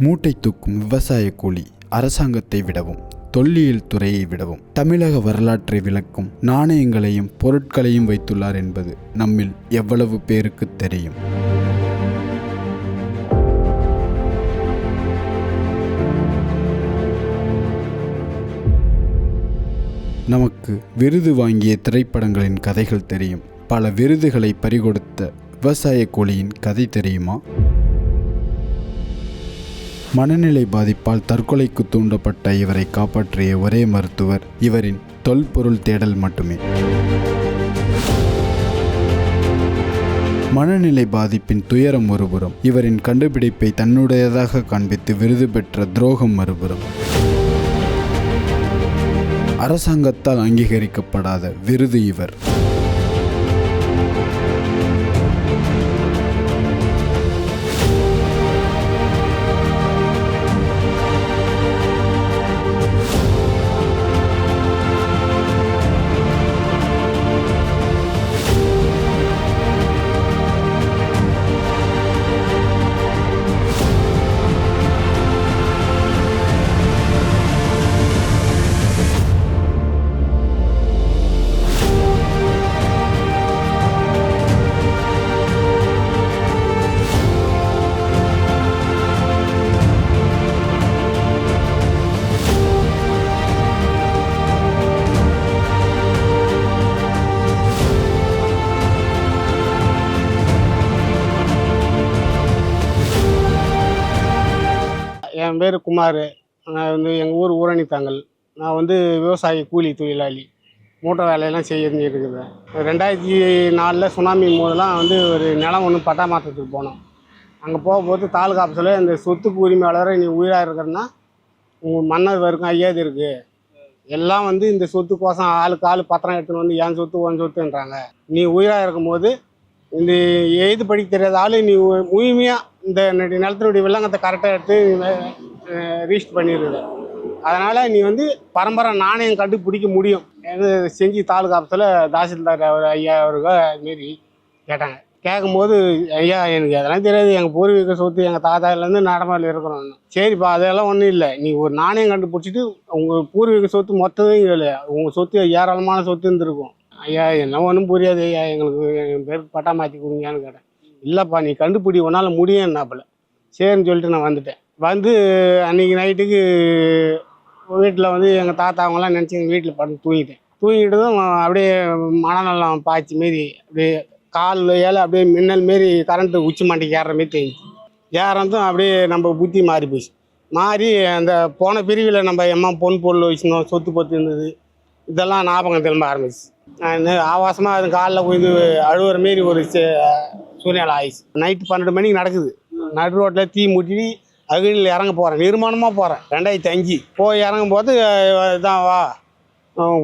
மூட்டை தூக்கும் விவசாய கூலி அரசாங்கத்தை விடவும் தொல்லியல் துறையை விடவும் தமிழக வரலாற்றை விளக்கும் நாணயங்களையும் பொருட்களையும் வைத்துள்ளார் என்பது நம்மில் எவ்வளவு பேருக்கு தெரியும். நமக்கு விருது வாங்கிய திரைப்படங்களின் கதைகள் தெரியும். பல விருதுகளை பறிகொடுத்த விவசாய கூலியின் கதை தெரியுமா? மனநிலை பாதிப்பால் தற்கொலைக்கு தூண்டப்பட்ட இவரை காப்பாற்றிய ஒரே மருத்துவர் இவரின் தொல்பொருள் தேடல் மட்டுமே. மனநிலை பாதிப்பின் துயரம் ஒருபுறம் இவரின் கண்டுபிடிப்பை தன்னுடையதாக காண்பித்து விருது பெற்ற துரோகம் மறுபுறம். அரசாங்கத்தால் அங்கீகரிக்கப்படாத விருது இவர். என் பேர் குமார். நான் வந்து எங்கள் ஊர் ஊரணித்தாங்கல் நான் வந்து விவசாயி கூலி தொழிலாளி. மூட்டை வேலையெல்லாம் செஞ்சுருக்குறேன் ரெண்டாயிரத்தி நாலில் சுனாமி போதெல்லாம் வந்து ஒரு நிலம் ஒன்று பட்டா மாற்றத்துக்கு போனோம். அங்கே போகும்போது தாலுகா ஆஃபீஸில் இந்த சொத்துக்கு உரிமையாளரை நீ உயிராக இருக்கிறன்னா உங்கள் மன்னர் வரைக்கும் ஐயாது இருக்குது எல்லாம் வந்து இந்த சொத்துக்கோசம் ஆளுக்கு ஆள் பத்திரம் எடுத்துன்னு வந்து என் சொத்து உன் சொத்துன்றாங்க. நீ உயிராக இருக்கும்போது இந்த எழுது படிக்க தெரியாத ஆள் நீ முழுமையாக இந்த நிலத்தினுடைய வில்லங்கத்தை கரெக்டாக எடுத்து ரீஸ்ட் பண்ணிடுது. அதனால் நீ வந்து பரம்பரை நாணயம் கண்டுபிடிக்க முடியும். எது செஞ்சு தாலுகாப்பத்தில் தாசில்தார் அவர் ஐயா அவருக்கு மாரி கேட்டாங்க. கேட்கும்போது ஐயா எனக்கு அதெல்லாம் தெரியாது. எங்கள் பூர்வீக சொத்து எங்கள் தாத்தாலேருந்து நடமாடில் இருக்கிறோம். சரிப்பா அதெல்லாம் ஒன்றும் இல்லை. நீ ஒரு நாணயம் கண்டுபிடிச்சிட்டு உங்கள் பூர்வீக சொத்து மொத்தத்தையும் இல்லை உங்கள் சொத்து ஏராளமான சொத்து இருந்திருக்கும் ஐயா என்ன ஒன்றும் புரியாது. ஐயா எங்களுக்கு என் பேருக்கு பட்டா மாற்றி கொடுங்கன்னு கேட்டேன். இல்லைப்பா நீ கண்டுபிடி உன்னால் முடியும்னாப்புல சரின்னு சொல்லிட்டு நான் வந்துட்டேன். வந்து அன்றைக்கி நைட்டுக்கு வீட்டில் வந்து எங்கள் தாத்தா அவங்களாம் நினச்சி எங்கள் வீட்டில் படுத்து தூங்கிட்டேன். தூங்கிட்டதும் அப்படியே மனநலம் பாய்ச்சி மாரி அப்படியே கால் ஏழை அப்படியே மின்னல் மாரி கரண்ட்டு உச்சி மாட்டிக்கு ஏறுற மாரி தெரிஞ்சு ஏறதும் அப்படியே நம்ம புத்தி மாறி போச்சு. மாறி அந்த போன பிரிவில் நம்ம எம்மா பொன் பொருள் வச்சுருந்தோம் சொத்து பொத்து இருந்தது. இதெல்லாம் ஞாபகம் திரும்ப ஆரம்பிச்சு. நான் ஆபாசமாக அது காலில் போய் அழுவுற மாரி ஒரு சே- சூழ்நிலை ஆயிடுச்சு. நைட்டு பன்னெண்டு மணிக்கு நடக்குது. நடு ரோட்டில் தீ முட்டி அகிலில் இறங்க போகிறேன் நிர்மாணமாக போகிறேன் ரெண்டாயிரத்தி அஞ்சு. போய் இறங்கும் போது இதான் வா.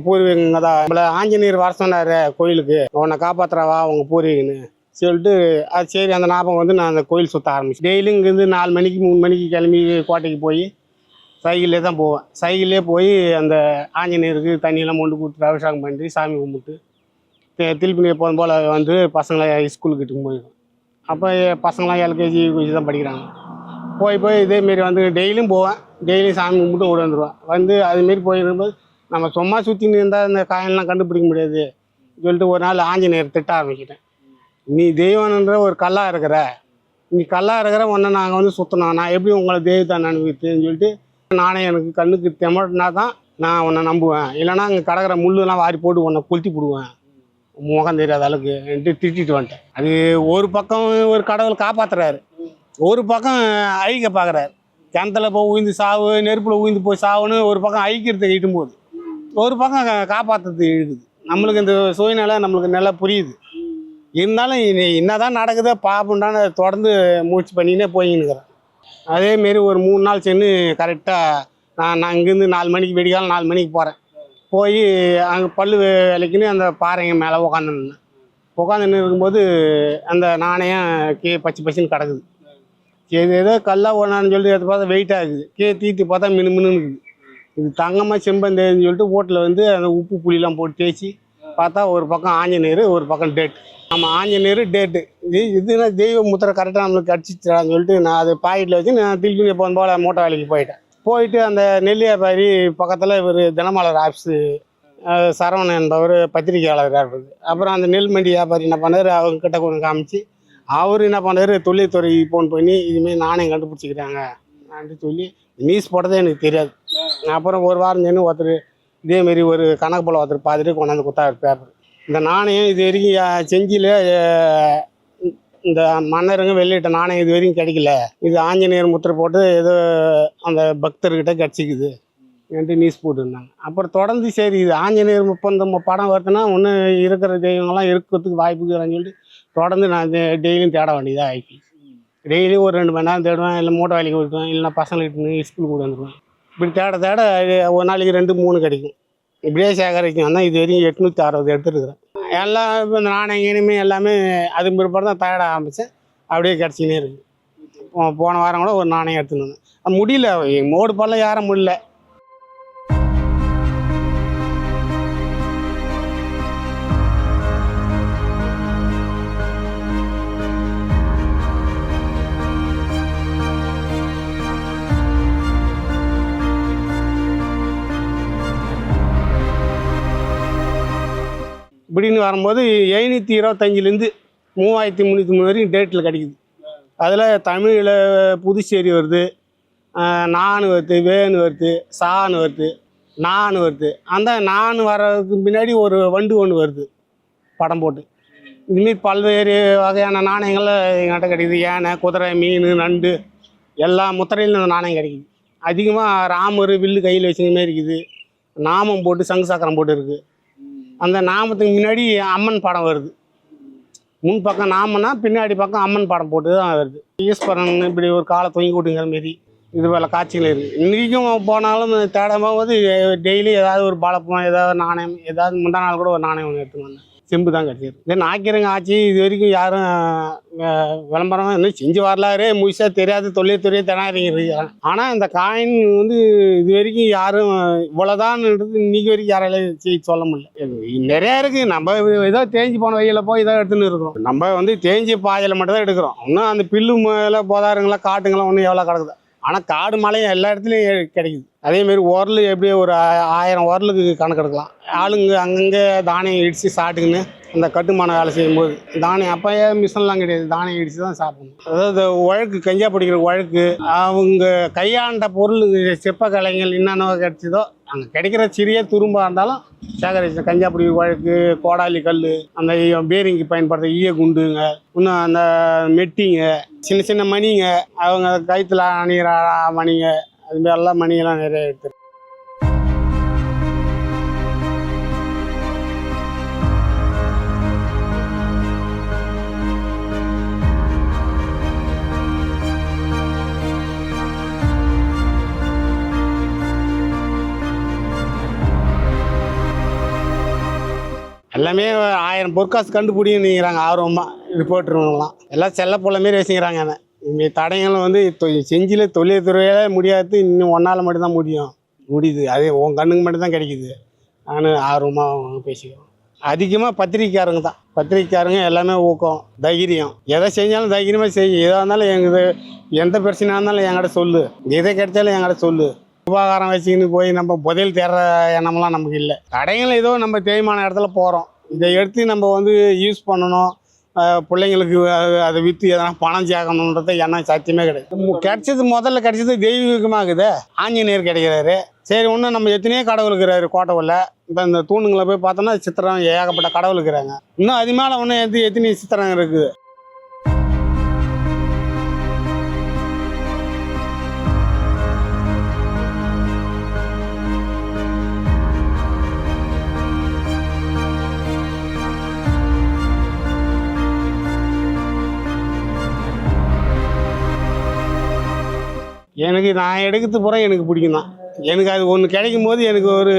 பூர்வீகங்க தான். நம்மளை ஆஞ்சநேயர் வர சொன்னார் கோயிலுக்கு. உன்னை காப்பாற்றுறவா வா உங்கள் பூர்வீகன்னு சொல்லிட்டு அது சரி அந்த ஞாபகம் வந்து நான் அந்த கோயில் சுற்ற ஆரம்பிச்சு டெய்லியும் இங்கேருந்து நாலு மணிக்கு மூணு மணிக்கு கிளம்பி கோட்டைக்கு போய் சைக்கிளே தான் போவேன். சைக்கிளே போய் அந்த ஆஞ்சநேயருக்கு தண்ணியெல்லாம் மொண்டு கொடுத்துட்டு அபிஷேகம் பண்ணி சாமி கும்பிட்டு திருப்பி எப்போதும் போல் வந்து பசங்களை ஸ்கூலுக்கு இட்டுக்கும் போயிடும் அப்போ பசங்களாம் எல்கேஜி யூகேஜி தான் படிக்கிறாங்க. போய் போய் இதேமாரி வந்து டெய்லியும் போவேன். டெய்லியும் சாமி கும்பிட்டு ஓடி வந்துடுவேன் வந்து அதுமாரி போயிருக்கும்போது நம்ம சும்மா சுற்றின்னு இருந்தால் இந்த காயின்லாம் கண்டுபிடிக்க முடியாது. சொல்லிட்டு ஒரு நாள் ஆஞ்சநேயர் திட்ட ஆரம்பிக்கிட்டேன் நீ தெய்வம்ன்ற ஒரு கல்லாக இருக்கிற நீ கல்லாக இருக்கிற ஒன்றை நாங்கள் வந்து சுற்றணும் நான் எப்படி உங்களை தெய்வத்தை அனுபவித்தேன்னு சொல்லிட்டு நானே எனக்கு கண்ணுக்கு தெமட்டினா தான் நான் உன்னை நம்புவேன். இல்லைன்னா அங்கே கடக்கிற முள்ளுலாம் வாரி போட்டு உன்னை கொளுத்தி போடுவேன். முகம் தெரியாத அளவுக்கு திட்டிட்டு வந்துட்டேன். அது ஒரு பக்கம் ஒரு கடவுள் காப்பாற்றுறாரு ஒரு பக்கம் அழிக்க பார்க்குறாரு. கிணத்துல போய் உயிந்து சாவு நெருப்பில் உயிந்து போய் சாவுன்னு ஒரு பக்கம் அழிக்கிறதுக்கு இட்டும் ஒரு பக்கம் காப்பாற்றுறது இழுக்குது. நம்மளுக்கு இந்த சூழ்நிலை நம்மளுக்கு நல்லா புரியுது. இருந்தாலும் என்னதான் நடக்குதோ பாப்புண்டான தொடர்ந்து மூச்சு பண்ணினே போயின்னுக்கிறேன். அதேமாரி ஒரு மூணு நாள் சென்று கரெக்டாக நான் நான் இங்கேருந்து நாலு மணிக்கு வெடிக்காலம் நாலு மணிக்கு போகிறேன் போய் அங்கே பல்லு வேலைக்குன்னு அந்த பாறைங்க மேலே உக்காந்துருந்தேன். உட்காந்துன்னு இருக்கும்போது அந்த நாணயம் கீழே பச்சை பச்சின்னு கிடக்குது. சரி ஏதோ கல்லா ஒன்றான்னு சொல்லிட்டு எடுத்து பார்த்தா வெயிட்டாக இருக்குது கீழே தீத்து பார்த்தா மினு மினுன்னு இருக்குது. இது தங்கமாக செம்பந்தேன்னு சொல்லிட்டு ஓட்டில் வந்து அந்த உப்பு புளியெலாம் போட்டு தேய்ச்சி பார்த்தா ஒரு பக்கம் ஆஞ்சநேயர் ஒரு பக்கம் டேட். ஆமாம் ஆஞ்சநேயர் டேட்டு. இது இதுனா தெய்வ முத்திரை கரெக்டாக நம்மளுக்கு கடிச்சிச்சான்னு சொல்லிட்டு நான் அது பாக்கெட்டில் வச்சு நான் திருப்பி எப்போ போல் மூட்டை வேலைக்கு போயிட்டேன். போயிட்டு அந்த நெல் வியாபாரி பக்கத்தில் இவர் தினமலர் ஆஃபீஸு சரவணன் என்பவர் பத்திரிகையாளராக இருப்பாரு அப்புறம் அந்த நெல் மண்டி வியாபாரி என்ன பண்ணார்? அவங்க கிட்ட கொண்டு காமிச்சு அவர் என்ன பண்ணார்? தொழில்துறை ஃபோன் பண்ணி இதுமாரி நாணயம் கண்டுபிடிச்சிக்கிறாங்க. அப்படின்னு சொல்லி நியூஸ் போட்டதே எனக்கு தெரியாது. அப்புறம் ஒரு வாரம் சென்று ஒருத்தர் இதேமாரி ஒரு கணக்கு போல் ஒருத்தர் பார்த்துட்டு கொண்டாந்து கொடுத்தாரு பேப்பர் இந்த நாணயம் இது வரைக்கும் செஞ்சியில் இந்த மன்னருங்க வெளியிட்ட நாணயம் இது வரைக்கும் கிடைக்கல. இது ஆஞ்சநேயர் முத்திரை போட்டு ஏதோ அந்த பக்தர்கிட்ட கிடச்சிக்குது என்று நியூஸ் போட்டுருந்தாங்க. அப்புறம் தொடர்ந்து சரி இது ஆஞ்சநேயர் முப்பந்த படம் வருதுன்னா ஒன்று இருக்கிற தெய்வங்கள்லாம் இருக்கிறதுக்கு வாய்ப்பு இருக்கிறான்னு சொல்லிட்டு தொடர்ந்து நான் டெய்லியும் தேட வேண்டியதாக ஆயிடுச்சு. டெய்லியும் ஒரு ரெண்டு மணி நேரம் தேடுவேன் இல்லை மூட்டை வேலைக்கு விட்டுவேன் இல்லைன்னா பசங்களுக்கு ஸ்கூல் கூட வந்துடுவேன் இப்படி தேட தேட ஒரு நாளைக்கு ரெண்டு மூணு கிடைக்கும். இப்படியே சேகரிக்கும் ஆனால் இது வரைக்கும் எட்நூற்றி அறுபது எடுத்துருக்குறேன் எல்லாம் இப்போ இந்த நாணயம் இனிமே எல்லாமே அதுக்கு பிற்பாடு தான் தயார ஆரம்பித்தேன் அப்படியே கிடச்சிக்கினே இருக்குது போ- போன வாரம் கூட ஒரு நாணயம் எடுத்துன்னு வந்தேன். முடியல மோடு பல்ல யாரும் முடியல. அப்படின்னு வரும்போது எழுநூற்றி இருபத்தஞ்சிலேருந்து மூவாயிரத்தி முந்நூற்றி மூணு வரைக்கும் டேட்டில் கிடைக்குது. அதில் தமிழில் புதுச்சேரி வருது நான் நானு வருது வேணு வருது சான்னு வருது நானு வருது. அந்த நான் வர்றதுக்கு பின்னாடி ஒரு வண்டு ஒன்று வருது படம் போட்டு. இதுமாரி பல்வேறு வகையான நாணயங்கள் எங்கள்கிட்ட கிடைக்குது. யானை குதிரை மீன் நண்டு எல்லா முத்திரையிலும் நாணயம் கிடைக்குது. அதிகமாக ராமர் வில்லு கையில் வச்சுக்க இருக்குது. நாமம் போட்டு சங்கு சக்கரம் போட்டு இருக்குது அந்த நாமத்துக்கு முன்னாடி அம்மன் படம் வருது. முன் பக்கம் நாமன்னா பின்னாடி பக்கம் அம்மன் படம் போட்டு தான் வருது ஈஸ்வரன் இப்படி ஒரு காலை தொங்கி விட்டுங்கிற மாரி இது போல் காட்சிகள் இருக்குது இன்றைக்கும் போனாலும் தேடும் போது டெய்லி ஏதாவது ஒரு பழப்பம் ஏதாவது நாணயம் ஏதாவது முந்தா நாள் கூட ஒரு நாணயம் ஒன்று எடுத்துன்னு வந்தேன். செம்பு தான் கிடச்சிது இதே ஆக்கிரங்க ஆச்சு இது வரைக்கும் யாரும் விளம்பரம் இன்னும் செஞ்சு வரலாறே முழுசாக தெரியாது தொழில்துறையே திணறிங்க ஆனால் இந்த காயின் வந்து இது வரைக்கும் யாரும் இவ்வளோதான் இன்னைக்கு வரைக்கும் யாராலையும் செய்ய சொல்ல முடியல. நிறையா இருக்குது நம்ம ஏதோ தேஞ்சு போன வழியில் போய் இதை எடுத்துன்னு இருக்கிறோம். நம்ம வந்து தேஞ்சு பாதையில் மட்டும் தான் எடுக்கிறோம். இன்னும் அந்த பில்லு மேலே போதாருங்களா காட்டுங்களா ஒன்றும் எவ்வளோ கிடக்குது. ஆனால் காடு மலையும் எல்லா இடத்துலையும் கிடைக்குது. அதேமாரி உரல் எப்படியும் ஒரு ஆயிரம் உரலுக்கு கணக்கு எடுக்கலாம். ஆளுங்க அங்கங்கே தானியம் இடித்து சாப்பிட்டுக்கின்னு அந்த கட்டுமான வேலை செய்யும்போது தானியம் அப்போயே மிஷின்லாம் கிடையாது? தானியம் இடித்து தான் சாப்பிடணும். அதாவது உழக்கு கஞ்சா பிடிக்கிற உழக்கு அவங்க கையாண்ட பொருள் சிற்ப கலைஞர்கள் என்னென்ன கிடைச்சதோ அங்கே கிடைக்கிற சிறிய துரும்பாக இருந்தாலும் சேகரிச்சு கஞ்சா பிடிக்கிற உழக்கு கோடாலி கல் அந்த பேரிங்கு பயன்படுத்துகிற ஈய குண்டுங்க இன்னும் அந்த மெட்டிங்க சின்ன சின்ன மணிங்க அவங்க கயிற்றுல அணிகிற மணிங்க அது எல்லாம் மணியெல்லாம் நிறைய எடுத்துருக்கு எல்லாமே ஆயிரம் பொற்காசு கண்டுபிடிங்கிறாங்க. ஆர்வமாக ரிப்போர்ட்டருங்களாம் எல்லாம் செல்ல போல மாரி வச்சுக்கிறாங்க அதை இங்கே தடயங்களும் வந்து தொ- செஞ்சில தொழில்துறையில முடியாது. இன்னும் ஒன்றால் மட்டும்தான் முடியும். முடியுது. அதே உன் கண்ணுக்கு மட்டும்தான் கிடைக்குது. நான் ஆர்வமாக பேசிக்கிறோம் அதிகமாக பத்திரிக்கைக்காரங்க தான். பத்திரிக்கைக்காரங்க எல்லாமே ஊக்கம் தைரியம். எதை செஞ்சாலும் தைரியமாக செய்யும் எதாக இருந்தாலும் எங்கள் எந்த பிரச்சனையாக இருந்தாலும் என்கிட்ட சொல்லு. எதை கிடைச்சாலும் என்கிட்ட சொல்லு. உபகாரம் வச்சுக்கின்னு போய் நம்ம புதையல் தேடுற எண்ணம்லாம் நமக்கு இல்லை. கடைகள் ஏதோ நம்ம தேய்மான இடத்துல போகிறோம் இதை எடுத்து நம்ம வந்து யூஸ் பண்ணணும். பிள்ளைங்களுக்கு அதை விற்று எதனா பணம் சேர்க்கணுன்றது என்ன சத்தியமே கிடையாது. கிடைச்சது முதல்ல கிடைச்சது தெய்வீகமாகுது. ஆஞ்சநேயர் கிடைக்கிறாரு. சரி ஒன்று நம்ம எத்தனையோ கடவுள் இருக்கிறாரு கோட்டவில் இப்போ இந்த தூணுங்களை போய் பார்த்தோம்னா சித்திரம் ஏகப்பட்ட கடவுள் இருக்கிறாங்க. இன்னும் அது மேலே ஒன்று எது எத்தனை சித்திரம் இருக்குது? எனக்கு நான் எடுக்கிறது பூரா எனக்கு பிடிக்கும் தான் எனக்கு அது ஒன்று கிடைக்கும் போது எனக்கு ஒரு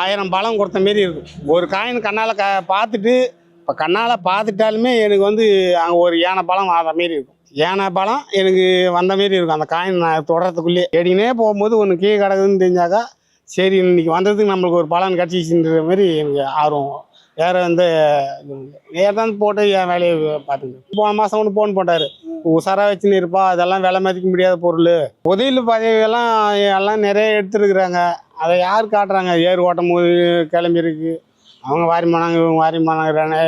ஆயிரம் பழம் கொடுத்த மாரி இருக்கும். ஒரு காயின் கண்ணால் க பார்த்துட்டு இப்போ கண்ணால் பார்த்துட்டாலுமே எனக்கு வந்து அங்கே ஒரு யானை பழம் வர மாரி இருக்கும். யானை பழம் எனக்கு வந்த மாரி இருக்கும். அந்த காயின் நான் தொடரத்துக்குள்ளேயே தேடினே போகும்போது ஒன்று கீழே கிடக்குதுன்னு தெரிஞ்சாக்கா சரி இன்னைக்கு வந்ததுக்கு நம்மளுக்கு ஒரு பலன் கிடச்சிச்சுன்ற மாதிரி எனக்கு ஆர்வம். வேறு வந்து ஏதாவது போட்டு என் வேலையை பார்த்துக்கிட்டு போன மாதம் ஒன்று ஃபோன் போட்டார். உஷாராக வச்சுன்னு இருப்பா அதெல்லாம் விலை மதிக்க முடியாத பொருள். உதவியில் பதவியெல்லாம் எல்லாம் நிறைய எடுத்துருக்குறாங்க. அதை யார் காட்டுறாங்க? ஏர் ஓட்டும் போது கிளம்பிருக்கு அவங்க வாரி போனாங்க இவங்க வாரி போனாங்க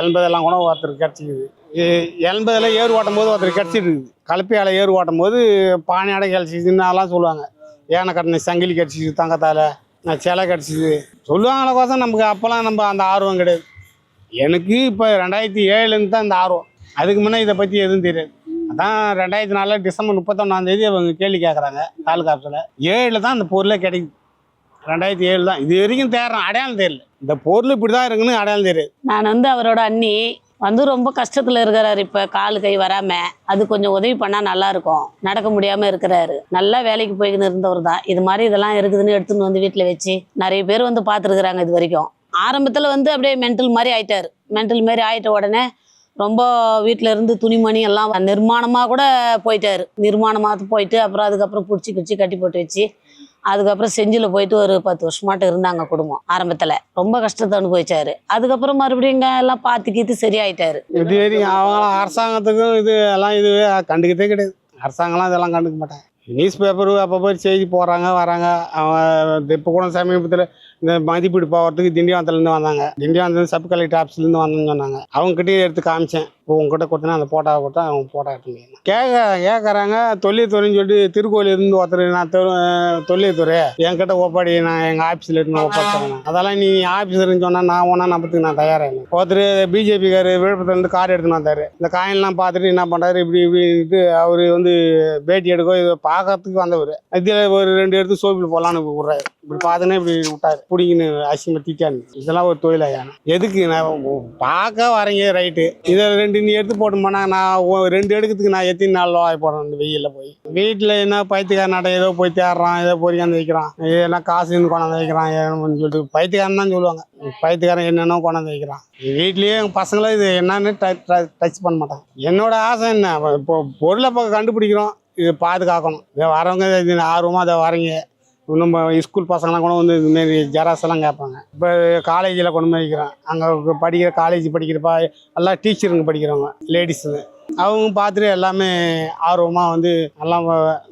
எண்பதெல்லாம் கூட ஒருத்தர் கிடச்சிக்குது. எண்பதில் ஏர் ஓட்டும் போது ஒருத்தர் கிடச்சிருக்குது கலப்பையால் ஏர் ஓட்டும் போது பானையாடை கிடச்சிதுன்னு அதெல்லாம் சொல்லுவாங்க. ஏனை கட்டின சங்கிலி கிடச்சிது தங்கத்தால். நான் சிலை கிடச்சிது. சொல்லுவாங்கள கோசம் நமக்கு அப்போல்லாம் நம்ம அந்த ஆர்வம் கிடையாது. எனக்கு இப்போ ரெண்டாயிரத்தி ஏழுலேருந்து தான் இந்த ஆர்வம். அதுக்கு முன்னே இதை பற்றி எதுவும் தெரியாது. அதான் ரெண்டாயிரத்தி நாலில் டிசம்பர் முப்பத்தொன்னாந்தேதி அவங்க கேள்வி கேட்குறாங்க தாலுக்கா ஆஃபீஸில். ஏழில் தான் அந்த பொருளே கிடைக்குது. ரெண்டாயிரத்தி ஏழு தான். இது வரைக்கும் தேடுறோம் அடையாளம் தெரியல. இந்த பொருள் இப்படி தான் இருக்குன்னு அடையாளம் தெரியுது. நான் வந்து அவரோட அண்ணி. வந்து ரொம்ப கஷ்டத்தில் இருக்கிறாரு இப்போ கால் கை வராமல் அது கொஞ்சம் உதவி பண்ணால் நல்லா இருக்கும் நடக்க முடியாமல் இருக்கிறாரு. நல்லா வேலைக்கு போய்க்கின்னு இருந்தவர் தான். இது மாதிரி இதெல்லாம் இருக்குதுன்னு எடுத்துன்னு வந்து வீட்டில் வச்சு நிறைய பேர் வந்து பார்த்துருக்குறாங்க இது வரைக்கும். ஆரம்பத்தில் வந்து அப்படியே மென்டல் மாதிரி ஆயிட்டாரு. மென்டல் மாதிரி ஆயிட்ட உடனே ரொம்ப வீட்டில் இருந்து துணிமணி எல்லாம் நிர்மாணமாக கூட போயிட்டாரு. நிர்மாணமாக போயிட்டு அப்புறம் அதுக்கப்புறம் பிடிச்சி கிடிச்சி கட்டி போட்டு வச்சு அதுக்கப்புறம் செஞ்சியில் போயிட்டு ஒரு பத்து வருஷமாட்டம் இருந்தாங்க குடும்பம் ஆரம்பத்தில். ரொம்ப கஷ்டத்தை அனுபவிச்சாரு. அதுக்கப்புறம் மறுபடியும் இங்கே எல்லாம் பார்த்து கீத்து சரியாயிட்டாரு. இது வரைக்கும் அரசாங்கத்துக்கும் இது எல்லாம் இது கண்டுக்கிட்டே கிடையாது. அரசாங்கம்லாம் இதெல்லாம் கண்டுக்க மாட்டாங்க. நியூஸ் பேப்பரு அப்பப்போ செய்தி போடுறாங்க வராங்க. அவன் இப்போ கூட சமீபத்தில் இந்த மதிப்பீடு போகிறதுக்கு திண்டிவனத்துலேருந்து வந்தாங்க. திண்டிவனத்துலேருந்து சப் கலெக்டர் ஆஃபீஸ்லேருந்து வந்தேன்னு சொன்னாங்க. அவங்ககிட்டயே எடுத்து காமிச்சேன். இப்போ உங்ககிட்ட கொடுத்தனா அந்த போட்டோவை கொடுத்தா அவங்க போட்டோ எடுத்து கேட்க கேட்குறாங்க தொழில்துறைன்னு சொல்லிட்டு திருக்கோயிலிருந்து ஒருத்தர் நான் தொ- தொழில்துறை என்கிட்ட ஒப்பாடி நான் எங்கள் ஆஃபீஸில் இருந்து ஒப்பாடுறேன் அதெல்லாம் நீ ஆஃபீஸர்னு சொன்னால் நான் ஒன்றா நம்பத்துக்கு நான் தயாராக இல்லை. ஒருத்தர் பிஜேபிக்கார் விழுப்புரத்துலேருந்து கார் எடுத்துன்னு வந்தார். இந்த காயின்லாம் பார்த்துட்டு என்ன பண்ணுறாரு இப்படி இப்படின்ட்டு அவர் வந்து பேட்டி எடுக்க இதை பார்க்கறதுக்கு வந்தவர். இதில் ஒரு ரெண்டு எடுத்து சோப்பில் போடலான்னு விட்றாரு. இப்படி பார்த்துனே இப்படி விட்டாரு. பிடிக்கின்னு அசிங்கமாக திட்டாரு. இதெல்லாம் ஒரு தொழிலாயான எதுக்கு நான் பார்க்க வரீங்க ரைட்டு. இதை ரெண்டு நீ எடுத்து போட்டோம்னா நான் ரெண்டு எடுக்கிறதுக்கு நான் எத்தனை நாள் வாய் போடுறேன் இந்த வெயிலில் போய்? வீட்டில் என்ன பைத்தியக்கார நாட்டை ஏதோ போய் தேடுறான் ஏதோ பொறியாந்து வைக்கிறான் ஏன்னா காசுன்னு கொண்டாந்து வைக்கிறான் ஏன்னு சொல்லிட்டு. பைத்தியக்காரன் தான் சொல்லுவாங்க. பைத்தியக்காரன் என்னென்ன கொண்டாந்து வைக்கிறான். வீட்லேயே எங்கள் பசங்களும் இது என்னன்னு டச் பண்ண மாட்டாங்க என்னோட ஆசை என்ன? இப்போ பொருளை இப்போ கண்டுபிடிக்கிறோம். இது பாதுகாக்கணும். இதை வரவங்க இது ஆர்வமாக அதை வரீங்க. நம்ம ஸ்கூல் பசங்களாம் கூட வந்து இதுமாரி ஜெராக்ஸ் எல்லாம் கேட்பாங்க. இப்போ காலேஜில் கொண்டு போய் வைக்கிறோம் அங்கே படிக்கிற காலேஜ் படிக்கிறப்ப எல்லாம் டீச்சருங்க படிக்கிறவங்க லேடிஸுங்க அவங்க பார்த்துட்டு எல்லாமே ஆர்வமாக வந்து எல்லாம்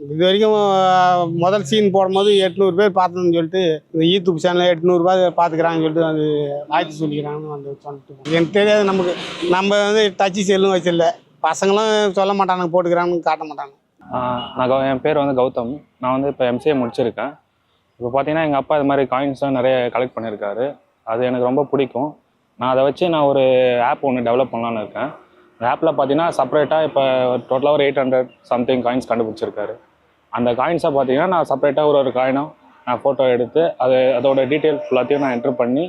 இது வரைக்கும் முதல் சீன் போடும்போது எட்நூறு பேர் பார்த்ததுன்னு சொல்லிட்டு இந்த யூடியூப் சேனலில் எட்நூறுபா பார்த்துக்கிறாங்கன்னு சொல்லிட்டு அது வாழ்த்து சொல்லிக்கிறாங்கன்னு வந்து சொல்லிட்டு எனக்கு தெரியாது நமக்கு. நம்ம வந்து டச்சு செல்லும் வச்சிடல பசங்களும் சொல்ல மாட்டானுங்க போட்டுக்கிறாங்கன்னு காட்ட மாட்டாங்க நான் என் பேர் வந்து கௌதம். நான் வந்து இப்போ எம்சிஏ முடிச்சிருக்கேன். இப்போ பார்த்தீங்கன்னா எங்கள் அப்பா இது மாதிரி காயின்ஸ்லாம் நிறைய கலெக்ட் பண்ணியிருக்காரு அது எனக்கு ரொம்ப பிடிக்கும். நான் அதை வச்சு நான் ஒரு ஆப் ஒன்று டெவலப் பண்ணலான்னு இருக்கேன். அந்த ஆப்பில் பார்த்தீங்கன்னா செப்பரேட்டாக இப்போ டோட்டலாக ஒரு எயிட் ஹண்ட்ரட் சம்திங் காயின்ஸ் கண்டுபிடிச்சிருக்காரு. அந்த காயின்ஸை பார்த்தீங்கன்னா நான் செப்பரேட்டாக ஒரு ஒரு காயினும் நான் ஃபோட்டோ எடுத்து அது அதோட டீட்டெயில்ஸ் ஃபுல்லாத்தையும் நான் என்ட்ரு பண்ணி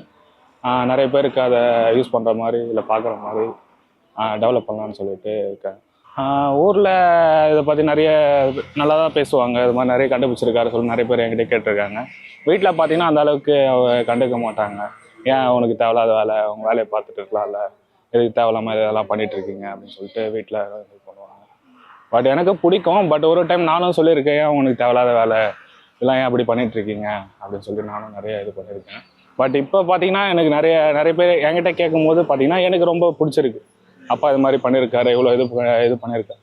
நிறைய பேருக்கு அதை யூஸ் பண்ணுற மாதிரி இல்லை பார்க்குற மாதிரி டெவலப் பண்ணலான்னு சொல்லிட்டு இருக்கேன். ஊரில் இதை பற்றி நிறைய நல்லா தான் பேசுவாங்க. இது மாதிரி நிறைய கண்டுபிடிச்சிருக்காரு சொல்லி நிறைய பேர் என்கிட்ட கேட்டிருக்காங்க. வீட்டில் பார்த்தீங்கன்னா அந்த அளவுக்கு அவ கண்டுக்க மாட்டாங்க. ஏன் உனக்கு தேவையில்லாத வேலை? உங்கள் வேலையை பார்த்துட்டு இருக்கலாம்ல. எதுக்கு தேவையில்லாமல் இதெல்லாம் பண்ணிட்டு இருக்கீங்க? அப்படின்னு சொல்லிட்டு வீட்டில் இது பண்ணுவாங்க. பட் எனக்கு பிடிக்கும். பட் ஒரு டைம் நானும் சொல்லியிருக்கேன் ஏன் உனக்கு தேவையில்லாத வேலை? இதெல்லாம் ஏன் அப்படி பண்ணிட்டு இருக்கீங்க? அப்படின்னு சொல்லி நானும் நிறைய இது பண்ணியிருக்கேன். பட் இப்போ பார்த்தீங்கன்னா எனக்கு நிறைய நிறைய பேர் என்கிட்ட கேட்கும் போது பார்த்தீங்கன்னா எனக்கு ரொம்ப பிடிச்சிருக்கு. அப்பா இது மாதிரி பண்ணியிருக்காரு இவ்வளோ இது இது பண்ணியிருக்காரு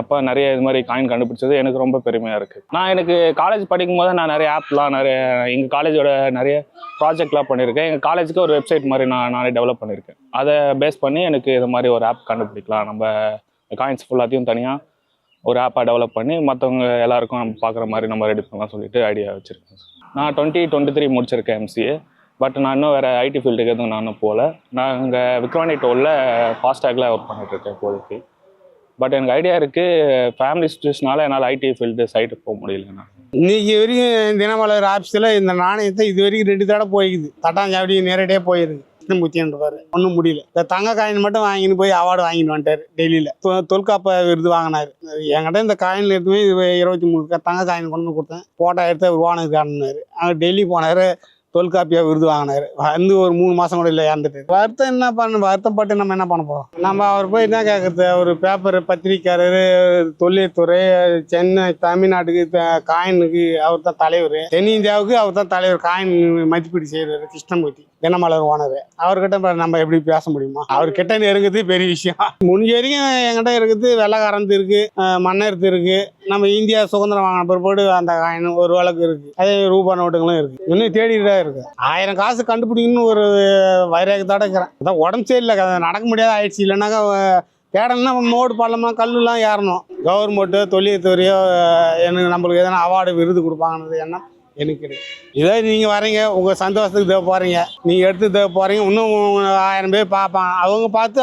அப்பா நிறைய இது மாதிரி காயின் கண்டுபிடிச்சது எனக்கு ரொம்ப பெருமையாக இருக்குது நான் எனக்கு காலேஜ் படிக்கும் போது நான் நிறைய ஆப்லாம் நிறைய எங்கள் காலேஜோட நிறைய ப்ராஜெக்ட்லாம் பண்ணியிருக்கேன் எங்கள் காலேஜுக்கு ஒரு வெப்சைட் மாதிரி நான் நானே டெவலப் பண்ணியிருக்கேன் அதை பேஸ் பண்ணி எனக்கு இது மாதிரி ஒரு ஆப் கண்டுபிடிக்கலாம். நம்ம காயின்ஸ் ஃபுல்லாத்தையும் தனியாக ஒரு ஆப்பாக டெவலப் பண்ணி மற்றவங்க எல்லாருக்கும் நம்ம பார்க்குற மாதிரி நம்ம ரெடி பண்ணலாம் சொல்லிட்டு ஐடியா வச்சுருக்கேன். நான் டுவெண்ட்டி டுவெண்ட்டி த்ரீ முடிச்சிருக்கேன் எம்சிஏ பட் நான் இன்னும் வேறு ஐடி ஃபீல்டுக்கு எதுவும் நான் இன்னும் போகல. நான் இங்கே விக்ரவாணி டோலில் ஃபாஸ்டாகில் ஒர்க் பண்ணிட்டு இருக்கேன் இப்போதைக்கு. பட் எனக்கு ஐடியா இருக்குது ஃபேமிலி சுச்சுவேஷனால என்னால் ஐடி ஃபீல்டு சைட்டு போக முடியல நான். இன்னைக்கு வரைக்கும் தினமலர் ஆஃபீஸில் இந்த நாணயத்தை இது வரைக்கும் ரெண்டு தடவை போயிக்குது. தட்டாஞ்சாவடி நேரடியாக போயிருக்கு கிருஷ்ணமூர்த்தின்றவர் ஒன்றும் முடியல. இந்த தங்க காயின் மட்டும் வாங்கின்னு போய் அவார்டு வாங்கிட்டு வந்துட்டார் டெல்லியில் தொல்காப்ப விருது வாங்கினார். என்கிட்ட இந்த காயின் எடுத்து இருபத்தி மூணு தங்க காயின் கொண்டு வந்து கொடுத்தேன். ஃபோட்டோ எடுத்து அவர் ஓனருக்கு காட்டினார் அங்கே டெல்லி போனார். தொல்காப்பியா விருது வாங்கினாரு. வந்து ஒரு மூணு மாசம் கூட இல்லை இறந்துட்டு வருத்தம் என்ன பண்ண வருத்தப்பட்டு நம்ம என்ன பண்ண போறோம்? நம்ம அவர் போய் என்ன கேட்குறது அவர் பேப்பர் பத்திரிக்கையாளர் தொழில்துறை சென்னை தமிழ்நாட்டுக்கு த- காயினுக்கு அவர் தான் தலைவர். தென்னிந்தியாவுக்கு அவர் தான் தலைவர். காயின் மதிப்பீடு செய்யறாரு கிருஷ்ணமூர்த்தி தினமலர் ஓனர். அவர்கிட்ட நம்ம எப்படி பேச முடியுமா? அவர் கிட்ட பெரிய விஷயம். முடிஞ்ச வரைக்கும் என்கிட்ட இருக்குது வெள்ளக்காரந்து இருக்கு அஹ் மண்ணெடுத்து இருக்கு. நம்ம இந்தியா சுதந்திரம் வாங்கின பிற்பாடு அந்த காயின் ஒரு வழக்கு இருக்கு. அதே ரூபா நோட்டுகளும் இருக்கு. இன்னும் தேடிட்டு இருக்கு. ஆயிரம் காசு கண்டுபிடிக்கணும்னு ஒரு வைராகத்தோட இருக்கிறேன். அதான் உடம்பு சரியில்லை நடக்க முடியாத ஆயிடுச்சு. இல்லைன்னாக்கா அஹ், தேடணும்னா மோடு பள்ளமாக கல்லுலாம் ஏறணும். கவர்மெண்ட்டோ தொழில்துறையோ எனக்கு நம்மளுக்கு எதனா அவார்டு விருது கொடுப்பாங்கன்றது எண்ணம். எனக்கு கிடையாது இதே நீங்கள் வரீங்க உங்கள் சந்தோஷத்துக்கு தேவை போகிறீங்க நீங்கள் எடுத்து தேவை போகிறீங்க இன்னும் ஆயிரம் பேர் பார்ப்பான் அவங்க பார்த்து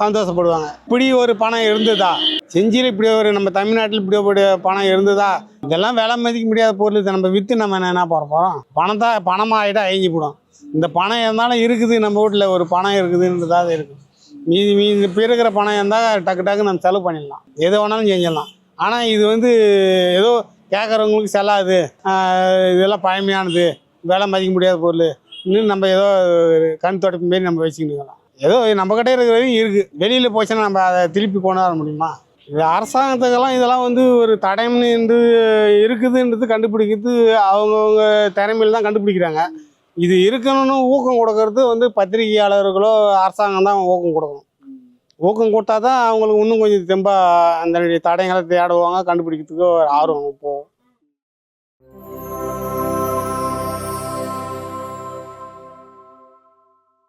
சந்தோஷப்படுவாங்க. இப்படி ஒரு பணம் இருந்ததா? செஞ்சியில் இப்படி ஒரு நம்ம தமிழ்நாட்டில் இப்படி ஒரு பணம் இருந்ததா? இதெல்லாம் விலை மதிக்க முடியாத பொருள் இதை. நம்ம விற்று நம்ம என்ன போகிற போகிறோம் பணத்தை பணமாக ஆகிட்டா அழிஞ்சு போடும். இந்த பணம் இருந்தாலும் இருக்குது. நம்ம வீட்டில் ஒரு பணம் இருக்குதுன்றதாக இருக்குது மீதி மீதி இப்போ இருக்கிற பணம் இருந்தால் டக்கு டக்கு நம்ம செலவு பண்ணிடலாம். எது வேணாலும் செஞ்சிடலாம். ஆனால் இது வந்து ஏதோ கேட்குறவங்களுக்கு செல்லாது. இதெல்லாம் பழமையானது. விலை மதிக்க முடியாத பொருள். இன்னும் நம்ம ஏதோ ஒரு கண் தொடப்பு மாரி நம்ம வச்சுக்கிட்டு ஏதோ நம்ம கிட்டே இருக்கிற வரையும் இருக்குது வெளியில் போச்சுன்னா நம்ம அதை திருப்பி கொண்டு வர முடியுமா? இது அரசாங்கத்துக்கெல்லாம் இதெல்லாம் வந்து ஒரு தடயம்னு என்று இருக்குதுன்றது கண்டுபிடிக்கிறது அவங்கவுங்க திறமையில் தான் கண்டுபிடிக்கிறாங்க. இது இருக்கணும்னு ஊக்கம் கொடுக்கறது வந்து பத்திரிகையாளர்களோ அரசாங்கம் தான் ஊக்கம் கொடுக்கணும். ஊக்கம் கொடுத்தா தான் அவங்களுக்கு இன்னும் கொஞ்சம் தெம்பாக அந்த தடயங்களை தேடுவாங்க கண்டுபிடிக்கிறதுக்கு ஒரு ஆர்வம். போகும்